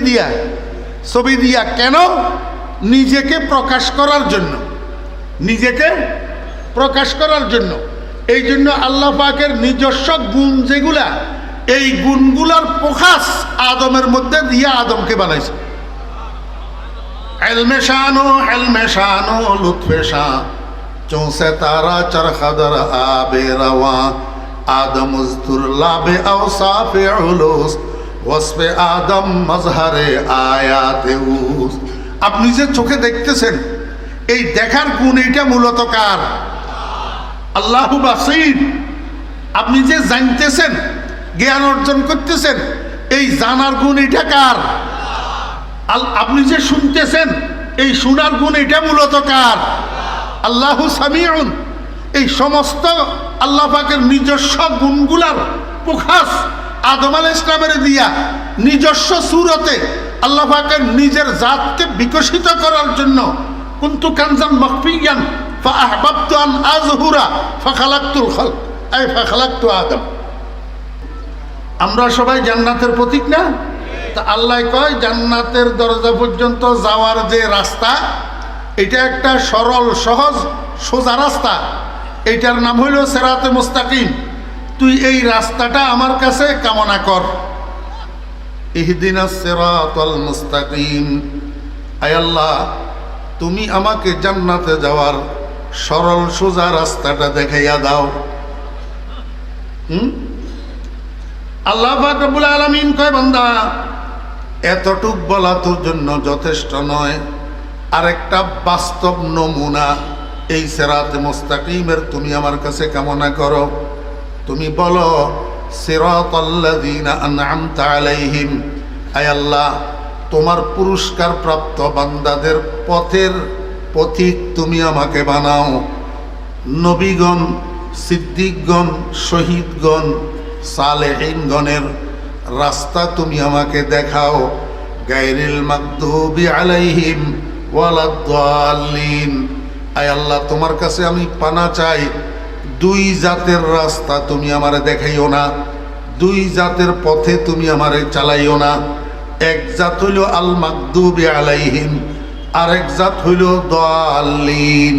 দিয়া, ছবি দিয়া কেন? নিজেকে প্রকাশ করার জন্য। নিজেকে প্রকাশ করার জন্য। এই জন্য আল্লাহ পাকের নিজস্ব গুণ যেগুলা, এই গুণগুলার প্রকাশ আদমের মধ্যে দিয়া আদমকে বানাইছে। আদম লাবে ওয়াসপে আদম মজহারে আয়াতেউস আপনি যে চোখে দেখতেছেন, এই দেখার গুণ এইটা মূলত কার? আল্লাহ বাসির আপনি যে জানতেছেন, জ্ঞান অর্জন করতেছেন, এই জানার গুণ এটা কার? আপনি যে শুনতেছেন, এই শোনার গুণ এটা মূলত কার? আল্লাহ সামিউন। এই সমস্ত আল্লাহ পাকের নিজস্ব গুণগুলার প্রকাশ আদম আল ইসলামের দিয়া নিজস্ব সুরতে আল্লাহ পাকের নিজের জাতকে বিকশিত করার জন্য, কুন্তু কানজান খালক এই আমরা সবাই জান্নাতের প্রতীক না? তা আল্লাহ কয়, জান্নাতের দরজা পর্যন্ত যাওয়ার যে রাস্তা, এটা একটা সরল, সহজ, সোজা রাস্তা। এটার নাম হইল সেরাতে মুস্তাকিম। তুই এই রাস্তাটা আমার কাছে কামনা কর। মুস্তাকিম। আল্লাহ, তুমি আমাকে জান্নাতে যাওয়ার সরল সোজা রাস্তাটা দেখাইয়া দাও। হুম? আল্লাহ ফাকরুল আলমিন কয়, বান্দা, এতটুক বলা তোর জন্য যথেষ্ট নয়। আরেকটা বাস্তব নমুনা এই সেরাতে মোস্তাকিমের তুমি আমার কাছে কামনা করো। তুমি বলো আলাইহিম। আল্লাহ, তোমার পুরস্কার প্রাপ্ত বান্দাদের পথের পথিক তুমি আমাকে বানাও। নবীগণ, সিদ্দিকগণ, শহীদগণ, সালেহিনগণের রাস্তা তুমি আমাকে দেখাও। গায়রিল মাকদুবি আলাইহিম ওয়ালাদ্দাল্লিন। আয় আল্লাহ, তোমার কাছে আমি পানা চাই। দুই জাতের রাস্তা তুমি আমারে দেখাইও না, দুই জাতের পথে তুমি আমারে চালাইও না। এক জাত হইল আল মাকদুবি আলাইহিম, আরেক জাত হইল দাল্লিন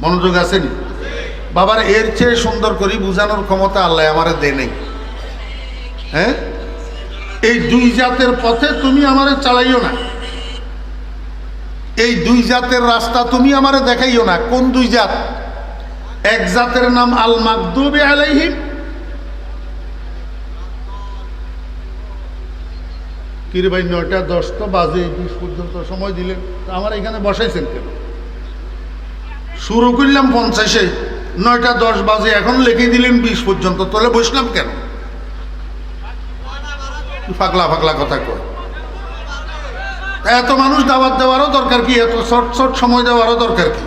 মনোযোগ আছেন বাবার, এর চেয়ে সুন্দর করে বুঝানোর ক্ষমতা আল্লাহ আমারে দে নেই। হ্যাঁ? এই দুই জাতের পথে তুমি আমারে চালাইও না। এই দুই জাতের রাস্তা তুমি আমারে দেখাইও না। কোন দুই জাত? এক জাতের নাম আল মাকদুবে আলাইহিম। কিরে ভাই, নয়টা দশটা বাজে বিশ পর্যন্ত সময় দিলেন। তা আমার এখানে বসাইছেন কেন? শুরু করলাম পঞ্চাশে, নয়টা দশ বাজে, এখন লিখে দিলেন বিশ পর্যন্ত। তাহলে বসলাম কেন? ফাগলা ফাগলা কথা কয়? এত মানুষ দাওয়াত দেওয়ারও দরকার কি? এত শর্ট শর্ট সময় দেওয়ারও দরকার কি?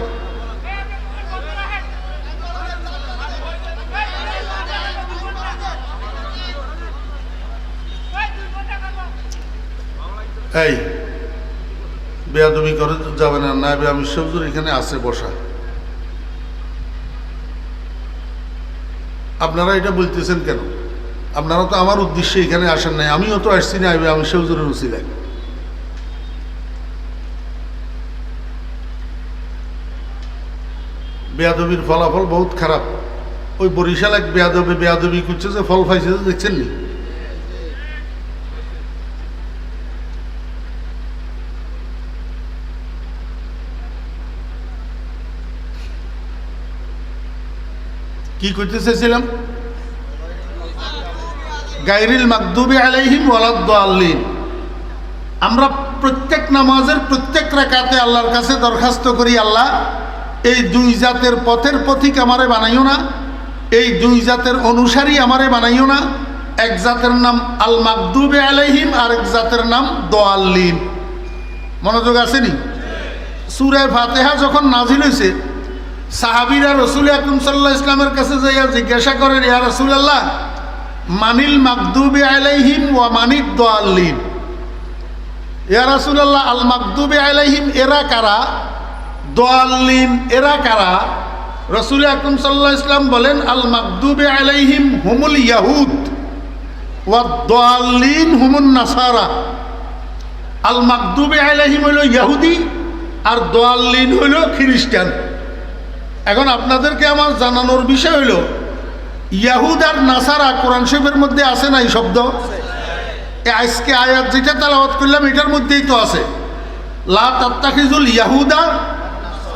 এই, বেয়াদবি করে যাবে না না আমি সবজুর এখানে আছে বসা। আপনারা এটা বলতেছেন কেন? আপনারা তো আমার উদ্দেশ্যে এখানে আসেন নাই, আমিও তো আসছি না আইবে আমি সবজুরের উচিলাই বেয়াদবির ফলাফল বহুত খারাপ। ওই বরিশাল এক বেয়াদবে, বেয়াদবি করছে যে ফল পাইছে, দেখছেন নি? কি করতে চেয়েছিলাম? গাইরিল মাকদুবি আলাইহিম ওয়ালাদ্দাল্লিন আমরা প্রত্যেক নামাজের প্রত্যেক রাকাতে আল্লাহর কাছে দরখাস্ত করি, আল্লাহ, এই দুই জাতের পথের পথিক আমারে বানাইও না, এই দুই জাতের অনুসারী আমারে বানাইও না, এক জাতের নাম আল মাকদুবে আলাইহিম আর এক জাতের নাম দোয়াল্লিন মনোযোগ আসেনি? সুরায় ফাতেহা যখন নাজিল হয়েছে সাহাবিরা রসুল আকরম সাল্লাহ ইসলামের কাছে যাইয়া জিজ্ঞাসা করেন, ইয়া রসুল আল্লাহ মানিল মাকদুবে আলাইহিম ওয়া মানিক দোয়াল্লিন ইয়া রসুল আল্লাহ আল মাকদুবে আলাইহিম এরা কারা? দোয়াল্লিন এরা কারা? রসুল আকরম সাল্লাহ ইসলাম বলেন, আল মাকদুবে আলাইহিম হুমুল ইয়াহুদ ওয়াদ্দাল্লিন হুমুন নাসারা। আল মাকদুবে আলাইহিম হইল ইয়াহুদি আর দোয়াল্লিন হইল খ্রিস্টান। এখন আপনাদেরকে আমার জানানোর বিষয় হইল, ইয়াহুদ আর নাসারা কোরআন শরীফের মধ্যে আছে না এই শব্দ? আজকে আয়াত যেটা তালাবাত করলাম, এটার মধ্যেই তো আছে। লা ইয়াহুদা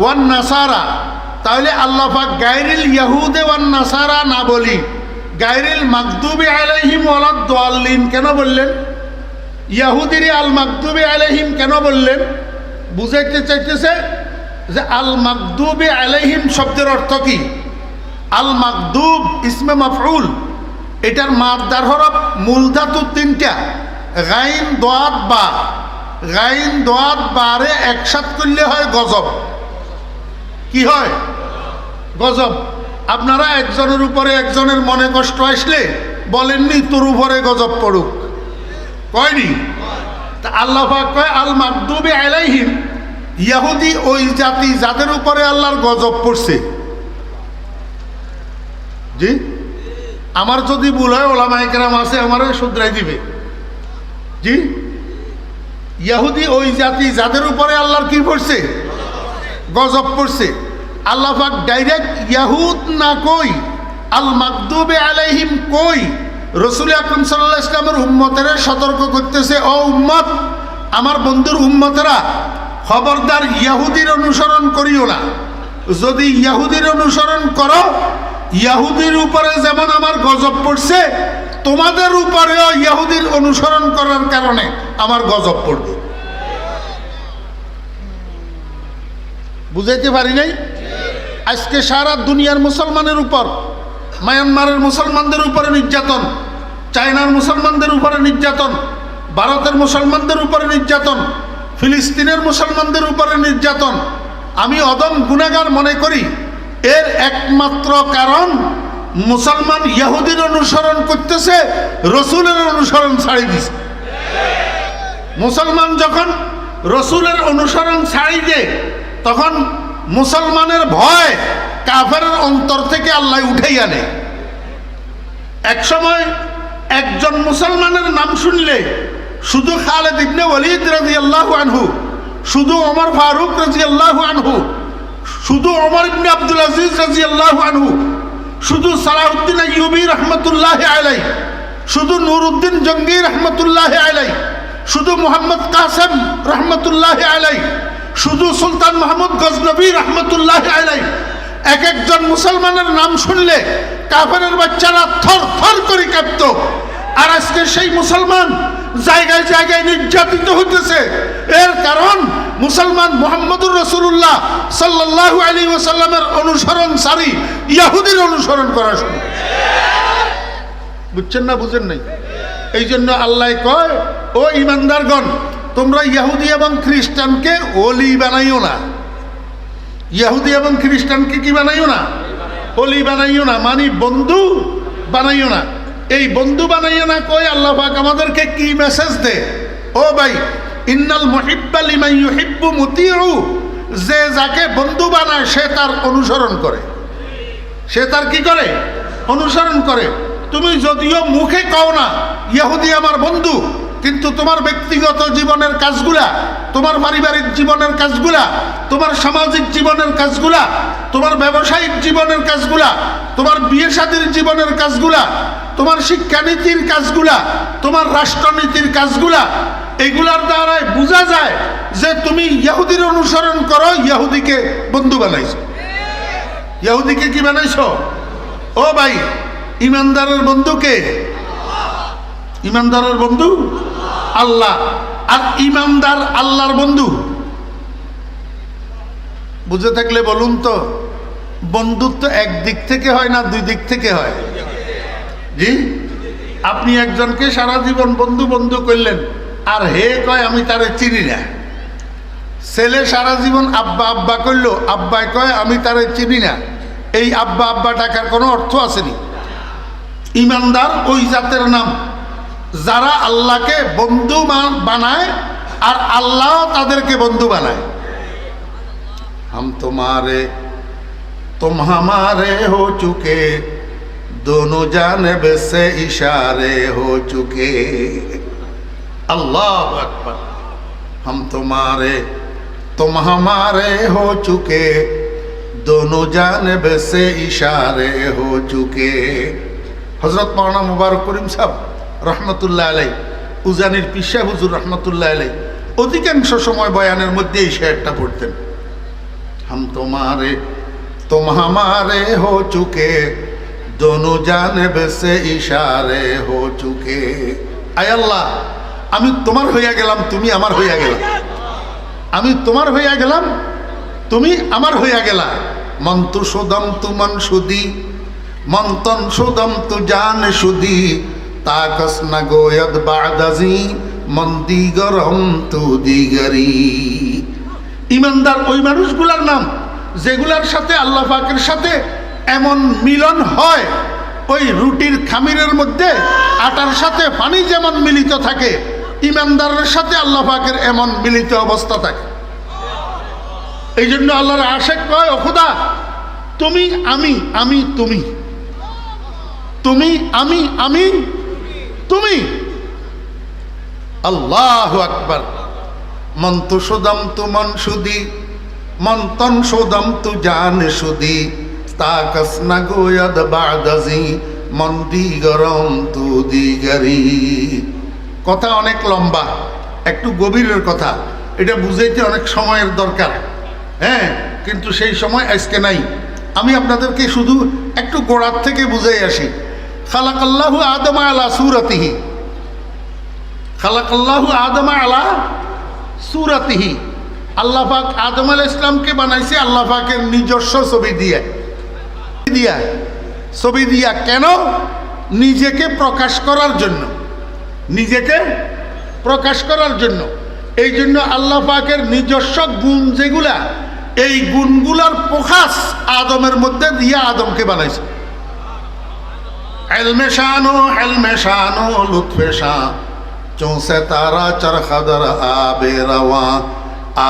ওয়ান নাসারা। তাহলে আল্লাহ পাক গায়রিল ইয়াহুদে ওয়ান নাসারা না বলি গাইরিল মাকদুবি আলাইহিম ওয়ালাদ কেন বললেন? ইয়াহুদিরে আল মাকদুবে আলাইহিম কেন বললেন? বুঝাইতে চাইতেছে যে আল মাকদুবে আলাইহিম শব্দের অর্থ কি? আল মাকদুব ইসমে মাফউল। এটার মাদ্দার মূল ধাতু তিনটা। গাইন, দোয়াত বা গাইন, দোয়াত, বারে একসাথ করলে হয় গজব। কি হয়? গজব। আপনারা একজনের উপরে একজনের মনে কষ্ট আসলে বলেননি, তোর উপরে গজব পড়ুক। কয়নি? তা আল্লাহ কয় আল মাকদুবে আলাইহিম ইয়াহুদি ওই জাতি যাদের উপরে আল্লাহর গজব পড়ছে। জি? আমার যদি ভুল হয় ওলামাইকেরাম আছে, আমার শুধরাই দিবে। জি? ইয়াহুদি ওই জাতি যাদের উপরে আল্লাহর কি পড়ছে? গজব পড়ছে। আল্লাহ পাক ডাইরেক্ট ইয়াহুদ না কই আল মাকদুবে আলাইহিম কই, রসুল আকরম সাল্লাহ ইসলামের উম্মতেরা সতর্ক করতেছে, ও উম্মত, আমার বন্ধুর উম্মতেরা খবরদার ইয়াহুদির অনুসরণ করিও না। যদি ইয়াহুদির অনুসরণ করো, ইয়াহুদির উপরে যেমন আমার গজব পড়ছে, তোমাদের উপরেও ইয়াহুদির অনুসরণ করার কারণে আমার গজব পড়বে। বুঝাইতে পারি নাই? আজকে সারা দুনিয়ার মুসলমানের উপর, মায়ানমারের মুসলমানদের উপরে নির্যাতন, চায়নার মুসলমানদের উপরে নির্যাতন, ভারতের মুসলমানদের উপরে নির্যাতন ফিলিস্তিনের মুসলমানদের উপরে নির্যাতন। আমি অদম গুণাগার মনে করি, এর একমাত্র কারণ মুসলমান ইয়াহুদির অনুসরণ করতেছে, রসুলের অনুসরণ ছাড়ি দিছে। মুসলমান যখন রসুলের অনুসরণ ছাড়ি দেয়, তখন মুসলমানের ভয় কাফের অন্তর থেকে আল্লাহ উঠেই আনে এক সময় একজন মুসলমানের নাম শুনলে শুধু খালেদ ইবনে ওয়ালিদ রাজি আল্লাহ আনহু, শুধু ওমর ফারুক রাজি আল্লাহ আনহু, শুধু ওমর ইবনে আব্দুল আজিজ রাজি আল্লাহ আনহু, শুধু সালাউদ্দিন আইয়ুবী রহমতুল্লাহ আলাই শুধু নুরউদ্দিন জঙ্গি রহমতুল্লাহ আলাই শুধু মোহাম্মদ কাসেম রহমতুল্লাহ আলাই শুধু সুলতান মাহমুদ গজনবী রহমতুল্লাহ আলাই এক একজন মুসলমানের নাম শুনলে কাফের বাচ্চারা থর থর করে কাঁপত। আর আজকে সেই মুসলমান জায়গায় জায়গায় নির্যাতিত হইতেছে। এর কারণ মুসলমান মোহাম্মদুর রসুল্লাহ সাল্লাহ আলী ওসাল্লামের অনুসরণ সারি, ইয়াহুদির অনুসরণ করা শুরু। বুঝছেন না বুঝেন নাই? এই জন্য আল্লাহ কয়, ও ইমানদারগণ, তোমরা ইয়াহুদি এবং খ্রিস্টানকে ওলি বানাইও না। ইয়াহুদি এবং খ্রিস্টানকে কি বানাইও না? ওলি বানাইও না মানে বন্ধু বানাইও না। এই বন্ধু বানাইও না কই আল্লাহ পাক আমাদেরকে কি মেসেজ দে? ও ভাই, ইন্নাল মুহিব্বা লিমান ইউহিব্বু মুতিউ। যে যাকে বন্ধু বানায়, সে তার অনুসরণ করে। সে তার কি করে? অনুসরণ করে। তুমি যদিও মুখে কও না, ইহুদি আমার বন্ধু, কিন্তু তোমার ব্যক্তিগত জীবনের কাজগুলা, তোমার পারিবারিক জীবনের কাজগুলা, তোমার সামাজিক জীবনের কাজগুলা, তোমার ব্যবসায়িক জীবনের কাজগুলা, তোমার বিয়ে শাদীর জীবনের কাজগুলা তোমার শিক্ষানীতির কাজগুলা, তোমার রাষ্ট্রনীতির কাজগুলা, এগুলার দ্বারাই বোঝা যায় যে তুমি ইহুদির অনুসরণ করো ইহুদিকে বন্ধু বানাইছো। ইহুদিকে কি বানাইছো? ও ভাই, ইমানদারের বন্ধুকে ইমানদারের বন্ধু? আল্লাহ। আর ইমানদার আল্লাহর বন্ধু? বুঝে থাকলে বলুন তো, বন্ধুত্ব এক দিক থেকে হয় না দুই দিক থেকে হয়? জি? আপনি একজনকে সারা জীবন বন্ধু বন্ধু করলেন, আর হে কয়, আমি তারে চিনি না। ছেলে সারা জীবন আব্বা আব্বা করল আব্বায় কয়, আমি তারে চিনি না। এই আব্বা আব্বা ডাকার কোনো অর্থ আসেনি। ইমানদার ওই জাতের নাম। যারা আল্লাহকে বন্ধু বানায়, আর আল্লাহ তাদেরকে বন্ধু বানায়। হাম তোমারে, তুম হো চুকে दोनों जानब से इशारे हो चुके अल्लाह अकबर हम तुम्हारे तुम हमारे हो चुके दोनों जानब से इशारे हो चुके হজরত মৌলানা মুবারক করিম সাহ রহমতুল্লাহ আলাই উজানির পিসা হুজুর রহমতুল্লাহ আলাই অধিকাংশ সময় বয়ানের মধ্যে এই শেয়ারটা পড়তেন हम तुम्हारे तुम हमारे हो দোনো জানেব সে ইশারে হো চুকে। আয় আল্লাহ, আমি তোমার হইয়া গেলাম, তুমি আমার হইয়া গেলাম আমি তোমার হইয়া গেলাম, তুমি আমার হইয়া গেলা। মন্ত সুদম তু মন সুদি মন্তন সুদম তু জান সুদি। তা কসনা গোয়দ বাদাজি, মন দিগরহম তু দিগরি। ইমানদার ওই মানুষগুলার নাম, যেগুলার সাথে আল্লাহ পাকের সাথে এমন মিলন হয়, ওই রুটির খামিরের মধ্যে আটার সাথে পানি যেমন মিলিত থাকে, ইমানদারের সাথে আল্লাহ পাকের এমন মিলিত অবস্থা থাকে। এই জন্য আল্লাহর আশেক কয়, ও খুদা, তুমি আমি আমি তুমি। তুমি আমি আমি তুমি। আল্লাহ আকবার। মন্ত সুদম তু মন সুদি মন্তন সুদম তু জান সুদি। তাকস না গোয়দ বাদাজি মন গরম, তু দিগরি কথা অনেক লম্বা, একটু গভীরের কথা। এটা বুঝাইতে অনেক সময়ের দরকার হ্যাঁ? কিন্তু সেই সময় আজকে নাই। আমি আপনাদেরকে শুধু একটু গোড়ার থেকে বুঝাই আসি। খালাক খালাকাল্লাহু আদমা আলা সুরতিহি। খালাকাল্লাহু আদমা আলা সুরাতিহি। আল্লাহ পাক আদম আল ইসলামকে বানাইছে আল্লাহ পাকের নিজস্ব ছবি দিয়ে। দিয়া, ছবি দিয়া কেন? নিজেকে প্রকাশ করার জন্য। নিজেকে প্রকাশ করার জন্য। এই জন্য আল্লাহ পাকের নিজস্ব গুণ যেগুলা, এই গুণগুলার প্রকাশ আদমের মধ্যে দিয়ে আদমকে বানাইছে।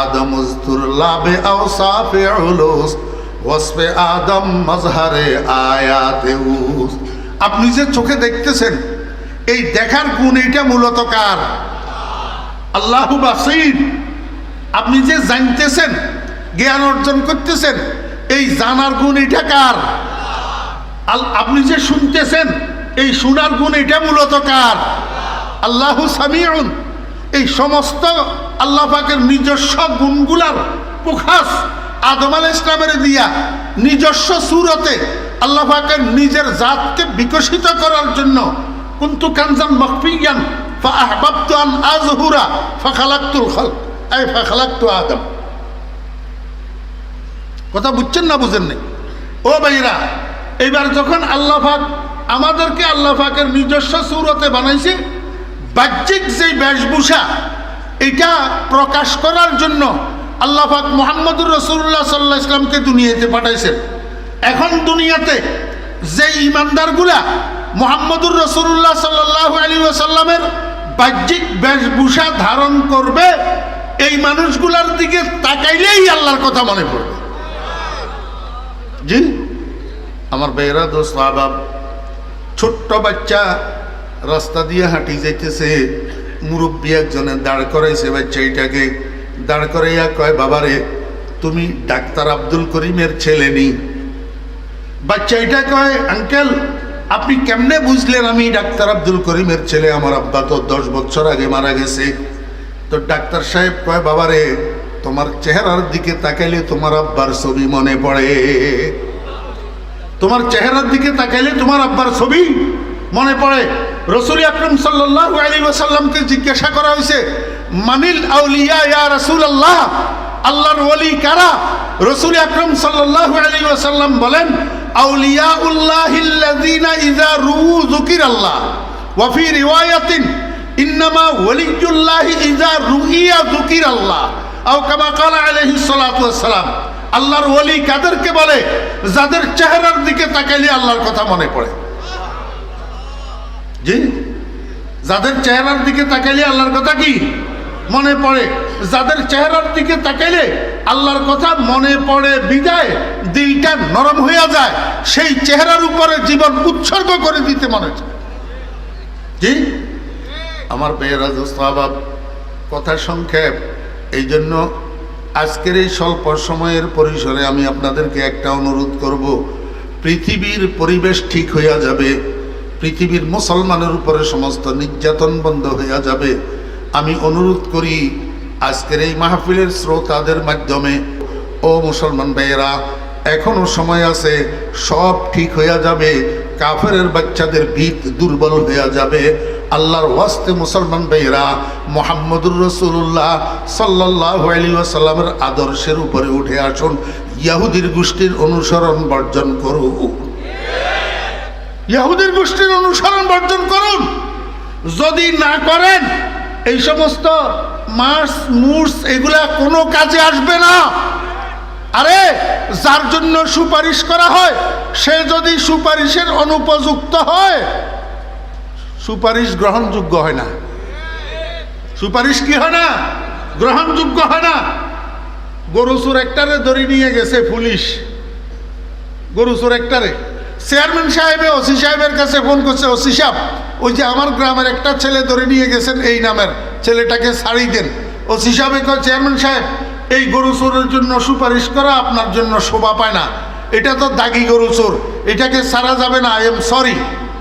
আদম লাবে আওসাফে উলুস। ওয়াসফে আদম মজহারে আয়াতে উস আপনি যে চোখে দেখতেছেন, এই দেখার গুণ এইটা মূলত কার? আল্লাহু বাসির আপনি যে জানতেছেন, জ্ঞান অর্জন করতেছেন, এই জানার গুণ এটা কার? আপনি যে শুনতেছেন, এই শোনার গুণ এটা মূলত কার? আল্লাহু সামিউন। এই সমস্ত আল্লাহ পাকের নিজস্ব গুণগুলার প্রকাশ আদম আল ইসলামের দিয়া নিজস্ব সুরতে আল্লাহ পাকের নিজের জাতকে বিকশিত করার জন্য, কুন্তু কানজান মকফিয়ান আন কথা বুঝছেন না বুঝেন ও যখন আমাদেরকে নিজস্ব বানাইছে, বাহ্যিক যেই বেশভূষা, এটা প্রকাশ করার জন্য আল্লাহ পাক মোহাম্মদুর রসুল্লাহ সাল্লাহ ইসলামকে দুনিয়াতে পাঠাইছেন। এখন দুনিয়াতে যে ইমানদারগুলা মোহাম্মদুর রসুল্লাহ সাল্লাহ আলী আসাল্লামের বাহ্যিক বেশভূষা ধারণ করবে, এই মানুষগুলার দিকে তাকাইলেই আল্লাহর কথা মনে পড়বে। জি? আমার বেয়েরা দোস্ত, আবাব, ছোট্ট বাচ্চা রাস্তা দিয়ে হাঁটি যাইতেছে, মুরব্বী একজনের দাঁড় করাইছে বাচ্চা এটাকে দাঁড় করাইয়া কয়, বাবারে, তুমি ডাক্তার আব্দুল করিমের ছেলে নেই বাচ্চা এটা কয়, আঙ্কেল, আপনি কেমনে বুঝলেন আমি ডাক্তার আব্দুল করিমের ছেলে? আমার আব্বা তো দশ বছর আগে মারা গেছে। তো ডাক্তার সাহেব কয়, বাবারে, তোমার চেহারার দিকে তাকাইলে তোমার আব্বার ছবি মনে পড়ে। তোমার চেহারার দিকে তাকাইলে তোমার আব্বার ছবি মনে পড়ে। রসুল আকরম সাল্লাহ আলী ওসাল্লামকে জিজ্ঞাসা করা হয়েছে মানিল আউলিয়া ইয়া রসুল আল্লাহ আল্লাহর ওলি কারা? রসুল আকরম সাল্লাহ আলী ওসাল্লাম বলেন আউলিয়া উল্লাহিল্লাযীনা ইযা রুউ যুকির আল্লাহ ওয়াফি রিওয়ায়াতিন, ইন্নামা ওয়ালিয়ুল্লাহি ইযা রুইয়া যুকির আল্লাহ আও কামা ক্বালা আলাইহিস সালাতু ওয়াস আল্লাহর ওলি কাদেরকে বলে? যাদের চেহারার দিকে তাকাইলে আল্লাহর কথা মনে পড়ে। জি? যাদের চেহারার দিকে তাকাইলে আল্লাহর কথা কি? মনে পড়ে। যাদের চেহারার দিকে তাকাইলে আল্লাহর কথা মনে পড়ে, বিদায় দিলটা নরম হইয়া যায়। সেই চেহারার উপরে জীবন উৎসর্গ করে দিতে মনে জি? আমার বেয়েরাজ স্বভাব, কথা সংক্ষেপ এই জন্য আজকের এই স্বল্প সময়ের পরিসরে আমি আপনাদেরকে একটা অনুরোধ করব। পৃথিবীর পরিবেশ ঠিক হইয়া যাবে, পৃথিবীর মুসলমানের উপরে সমস্ত নির্যাতন বন্ধ হইয়া যাবে। আমি অনুরোধ করি আজকের এই মাহফিলের শ্রোতাদের মাধ্যমে, ও মুসলমান ভাইয়েরা, এখনও সময় আছে, সব ঠিক হইয়া যাবে, কাফেরের বাচ্চাদের ভিত দুর্বল হইয়া যাবে। আল্লাহর ওয়াস্তে মুসলমান ভাইয়েরা, মোহাম্মদুর রসুল্লাহ সাল্লাহ আলী আদর্শের উপরে উঠে আসুন, ইয়াহুদির গোষ্ঠীর অনুসরণ বর্জন করুন। ইয়াহুদির গোষ্ঠীর অনুসরণ বর্জন করুন। যদি না করেন এই সমস্ত মার্স মুর্স এগুলা কোনো কাজে আসবে না। আরে, যার জন্য সুপারিশ করা হয়, সে যদি সুপারিশের অনুপযুক্ত হয়, সুপারিশ গ্রহণযোগ্য হয় না। সুপারিশ কি হয় না? গ্রহণযোগ্য হয় না। গরু চোর একটারে ধরে নিয়ে গেছে পুলিশ। গরু চোর একটারে। চেয়ারম্যান সাহেবে, ওসি সাহেবের কাছে ফোন করছে, ওসি সাহেব, ওই যে আমার গ্রামের একটা ছেলে ধরে নিয়ে গেছেন এই নামের ছেলেটাকে ছাড়ি দেন। ওসি সাহেবে কয়, চেয়ারম্যান সাহেব, এই গরু চোরের জন্য সুপারিশ করা আপনার জন্য শোভা পায় না। এটা তো দাগি গরু চোর, এটাকে ছাড়া যাবে না, আই এম সরি,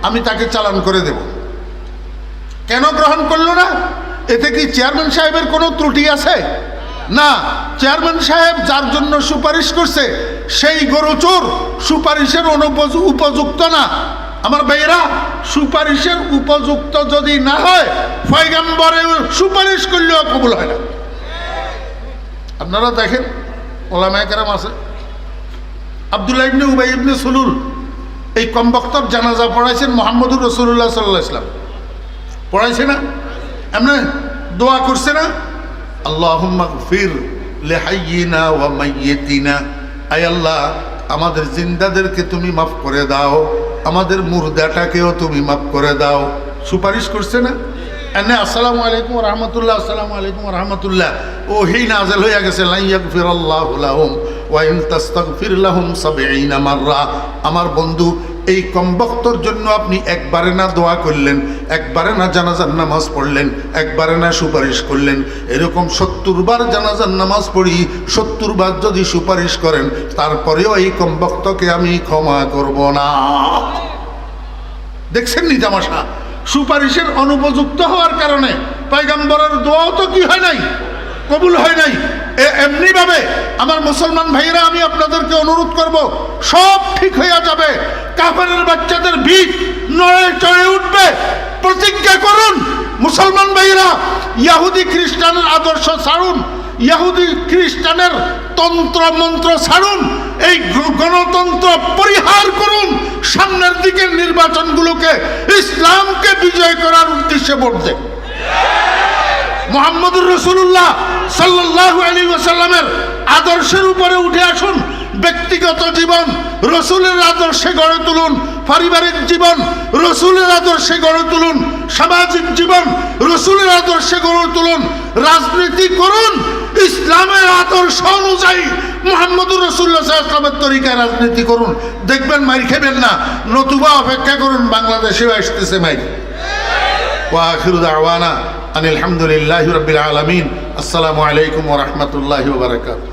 আমি তাকে চালান করে দেব। কেন গ্রহণ করল না? এতে কি চেয়ারম্যান সাহেবের কোনো ত্রুটি আছে? না, চেয়ারম্যান সাহেব যার জন্য সুপারিশ করছে সেই গরু চোর সুপারিশের উপযুক্ত না। আমার ভাইয়েরা, সুপারিশের উপযুক্ত যদি না হয় ফয়গাম্বরে সুপারিশ করলেও কবুল হয় না। আপনারা দেখেন ওলামায়াকেরাম আছে। আবদুল্লাহ ইবনে উবাই ইবনে সুলুল, এই কমবক্তর জানাজা পড়াইছেন মোহাম্মদুর রসুল্লাহ সাল্লাহ ইসলাম পড়াইছে না? এমনি দোয়া করছে না? আল্লাহুম্মা ফির লেহাইয়িনা ওয়া মাইয়িতিনা। আয় আল্লাহ, আমাদের জিন্দাদেরকে তুমি মাফ করে দাও, আমাদের মুর্দাটাকেও তুমি মাফ করে দাও। সুপারিশ করছে না? এনে আসসালামু আলাইকুম রহমতুল্লাহ, আসসালামু আলাইকুম রহমতুল্লাহ। ও হেই নাজেল হইয়া গেছে লাইয়াক ফির আল্লাহ লাহুম ওয়াইন তাস্তাগফির লাহুম সাবঈনা মাররা। আমার বন্ধু এই কমবক্তর জন্য আপনি একবারে না দোয়া করলেন, একবারে না জানাজার নামাজ পড়লেন, একবারে না সুপারিশ করলেন। এরকম সত্তর বার জানাজার নামাজ পড়ি, সত্তর বার যদি সুপারিশ করেন, তারপরেও এই কমবক্তকে আমি ক্ষমা করব না। দেখছেন নি তামাশা সুপারিশের অনুপযুক্ত হওয়ার কারণে পাইগাম্বরের দোয়াও তো কি হয় নাই? কবুল হয় নাই? এমনিভাবে আমার মুসলমান ভাইয়েরা, আমি আপনাদেরকে অনুরোধ করব, সব ঠিক হইয়া যাবে। কাফেরের বাচ্চাদের ভিত নড়ে চড়ে উঠবে। প্রতিজ্ঞা করুন, মুসলমান ভাইয়েরা, ইয়াহুদি খ্রিস্টানের আদর্শ ছাড়ুন, ইয়াহুদি খ্রিস্টানের তন্ত্র মন্ত্র ছাড়ুন, এই গণতন্ত্র পরিহার করুন, সামনের দিকের নির্বাচনগুলোকে ইসলামকে বিজয় করার উদ্দেশ্যে দেন মোহাম্মদুর রসুল্লাহ সাল্লাহ আলী ওসাল্লামের আদর্শের উপরে উঠে আসুন। ব্যক্তিগত জীবন, রসুলের আদর্শে গড়ে তুলুন। পারিবারিক জীবন, রসুলের আদর্শে গড়ে তুলুন। সামাজিক জীবন, রসুলের আদর্শে গড়ে তুলুন। রাজনীতি করুন। ইসলামের আদর্শ অনুযায়ী মোহাম্মদুর রসুল্লাহামের তরিকায় রাজনীতি করুন। দেখবেন মাই খেবেন না। নতুবা অপেক্ষা করুন, বাংলাদেশেও আসতেছে মাইর। ওয়াহিরুদ আওয়ানা ان الحمد لله رب العالمين السلام عليكم ورحمه الله وبركاته